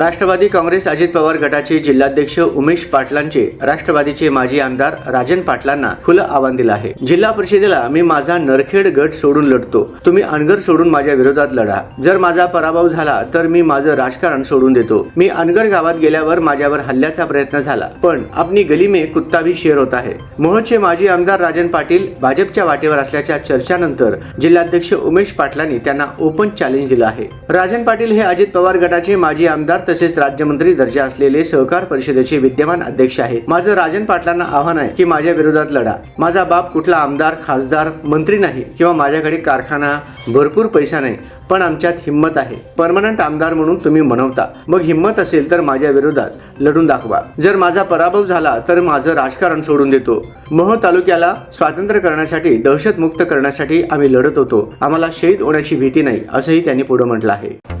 राष्ट्रवादी काँग्रेस अजित पवार गटाचे जिल्हाध्यक्ष उमेश पाटलांचे राष्ट्रवादीचे माजी आमदार राजन पाटलांना खुलं आव्हान दिलं आहे. जिल्हा परिषदेला मी माझा नरखेड गट सोडून लढतो. तुम्ही अनगर सोडून माझ्या विरोधात लढा. जर माझा पराभव झाला तर मी माझं राजकारण सोडून देतो. मी अनगर गावात गेल्यावर माझ्यावर हल्ल्याचा प्रयत्न झाला. पण आपली गली में कुत्ता भी शेर होता आहे. मोहचे माजी आमदार राजन पाटील भाजपच्या वाटेवर असल्याच्या चर्चानंतर जिल्हाध्यक्ष उमेश पाटलांनी त्यांना ओपन चॅलेंज दिलं आहे. राजन पाटील हे अजित पवार गटाचे माजी आमदार तसेच राज्यमंत्री दर्जा असलेले सहकार परिषदेचे विद्यमान अध्यक्ष आहेत. माझं राजन पाटलांना आव्हान आहे की माझ्या विरोधात लढा. माझा बाप कुठला आमदार खासदार मंत्री नाही किंवा माझ्याकडे कारखाना भरपूर पैसा नाही पण आमच्यात हिंमत आहे. परमनंट आमदार म्हणून तुम्ही म्हणवता मग हिंमत असेल तर माझ्या विरोधात लढून दाखवा. जर माझा पराभव झाला तर माझं राजकारण सोडून देतो. मोह तालुक्याला स्वातंत्र्य करण्यासाठी दहशतमुक्त करण्यासाठी आम्ही लढत होतो. आम्हाला शहीद होण्याची भीती नाही असंही त्यांनी पुढे म्हटलं आहे.